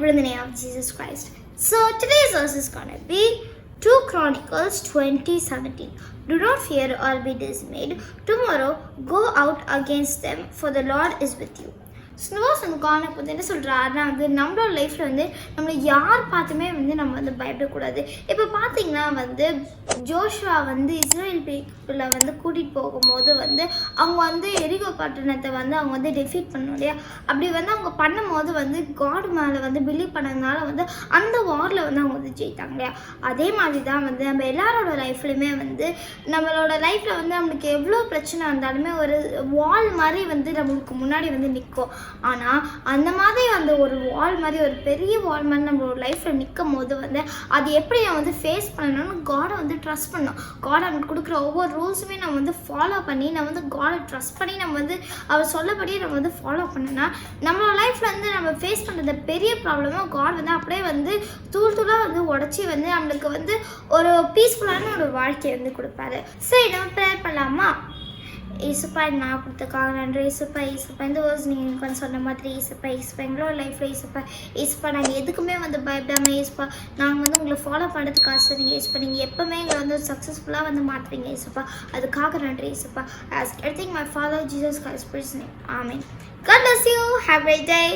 put in the name of Jesus Christ. So today's verse is gonna be 2 Chronicles 2017. Do not fear or be dismayed. Tomorrow go out against them, for the Lord is with you. ஸ்னோஸ் வந்து corner வந்து என்ன சொல்கிறாருன்னா வந்து நம்மளோட லைஃப்பில் வந்து நம்மளை யார் பார்த்துமே வந்து நம்ம வந்து பயப்படக்கூடாது இப்போ பார்த்தீங்கன்னா வந்து ஜோஷுவா வந்து இஸ்ரேல் பீப்புளை வந்து கூட்டிகிட்டு போகும்போது வந்து அவங்க வந்து எரிகோ பட்டணத்தை வந்து அவங்க வந்து டெஃபீட் பண்ணணும் இல்லையா? அப்படி வந்து அவங்க பண்ணும்போது வந்து காட் மேலே வந்து பிலீவ் பண்ணதுனால வந்து அந்த வாரில் வந்து அவங்க வந்து ஜெயித்தாங்க இல்லையா? அதே மாதிரி தான் வந்து நம்ம எல்லாரோட லைஃப்லையுமே வந்து நம்மளோட லைஃப்பில் வந்து நம்மளுக்கு எவ்வளோ பிரச்சனை இருந்தாலுமே ஒரு வால் மாதிரி வந்து நம்மளுக்கு முன்னாடி வந்து நிற்கும் ஆனால் அந்த மாதிரி வால் மாதிரி ஒரு பெரிய வால் மாதிரி நம்மளோட லைஃப்பில் நிற்கும் போது வந்து அது எப்படி நான் வந்து ஃபேஸ் பண்ணணும்னு காடை வந்து ட்ரஸ்ட் பண்ணணும் காட் அவனுக்கு கொடுக்குற ஒவ்வொரு ரூல்ஸுமே நம்ம வந்து ஃபாலோ பண்ணி நம்ம வந்து காடை ட்ரஸ்ட் பண்ணி நம்ம வந்து அவர் சொல்லபடியே நம்ம வந்து ஃபாலோ பண்ணோன்னா நம்மளோட லைஃப்பில் வந்து நம்ம ஃபேஸ் பண்ணுற பெரிய ப்ராப்ளமாக காட் வந்து அப்படியே வந்து தூள் தூளாக வந்து உடச்சி வந்து நம்மளுக்கு வந்து ஒரு பீஸ்ஃபுல்லான ஒரு வாழ்க்கையை வந்து கொடுப்பாரு. சரி நம்ம ப்ரேயர் பண்ணலாமா? ஏசுப்பா எனக்கு நான் கொடுத்தக்காக நன்றி. ஏசுப்பா இசுப்பா இந்த வேர்ஸ் நீங்கள் எனக்கு சொன்ன மாதிரி ஏசுப்பா ஏசுப்பா எங்களோட லைஃப்பில் ஏசுப்பா ஏசுப்பா நாங்கள் எதுக்குமே வந்து பயப்படாமல் ஏசுப்பா நாங்கள் வந்து உங்களை ஃபாலோ பண்ணுறதுக்கு ஆசைங்க ஏசுப்பா. நீங்கள் எப்போவுமே எங்களை வந்து சக்ஸஸ்ஃபுல்லாக வந்து மாற்றுறீங்க ஏசுப்பா. அதுக்காக நன்றி ஏசுப்பா. Ask everything my father Jesus Christ precious name amen God bless you. Have a great day.